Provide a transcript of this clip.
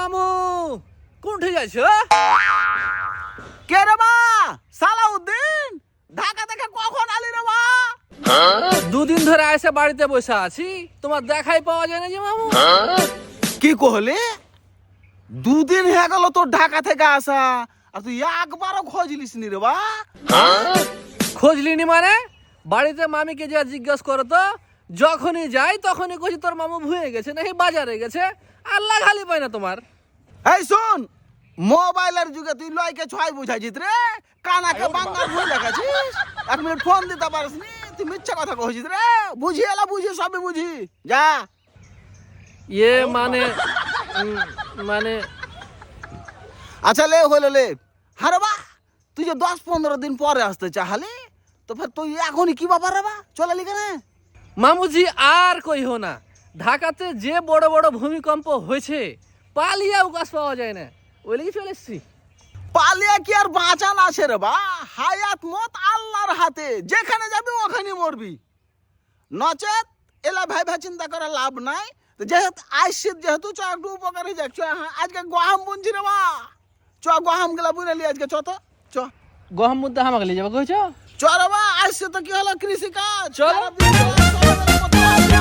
মামু কোনঠে যাইছ? কে রে বা সালাউদ্দিন ঢাকা থেকে কখন আলি রে বা দুদিন ধরে এসে বাড়িতে বসে আছি তোমার দেখাই পাওয়া যায় না যে মামু? কি কহলে? দুদিন হয়ে গেল তোর ঢাকা থেকে আসা আর তুই একবারও খোঁজলিস নি রে বা খোঁজলিনি মানে? বাড়িতে মামিকে যা জিজ্ঞেস করো তো যখনই যাই তখনই কইছি তোর মামু ভুয়ে গেছে নাকি বাজারে গেছে? আল্লাহ খালি পায় না তোমার। এই শোন মোবাইলের যুগে তুই লয়কে ছয় বুঝাইছিস রে? কানাকে বাঙ্গাল ভুল দেখাছিস এক মিনিট ফোন দিতে পারিস নি? তুই মিথ্যা কথা কইছিস রে? বুঝি এলা বুঝি সবই বুঝি। যা। ইয়ে মানে মানে আচ্ছা লে হইল লে। হারে বা তুই যে দশ পনেরো দিন পরে আসতে চাহালি তো ফের তুই এখনই কি ব্যাপার রে বা? চলে লিখে না মামুজি আর কইও না। ঢাকাতে যে বড় বড় ভূমিকম্প হয়েছে পালিয়াও গাছ পাওয়া যায় না। ওই লেগে চলে এসছি। পালিয়ে কি আর বাঁচান আছে রে বা? হায়াত মত আল্লাহর হাতে যেখানে যাবি ওখানে মরবি। নচেত এলা ভাই ভাই চিন্তা করে লাভ নাই। তো যেহেতু আইসিত যেহেতু চ একটু উপকার হয়ে যাক চ হ্যাঁ, আজকে গহাম বুনছি রে বা। চ গহাম গেলা বুঝলি আজকে চ তো চ। গহম মুদ্দা হামাকে নিয়ে যাব কইছ? চ রে বা আইসে তো কি হলো কৃষি কাজ চলো। Bye.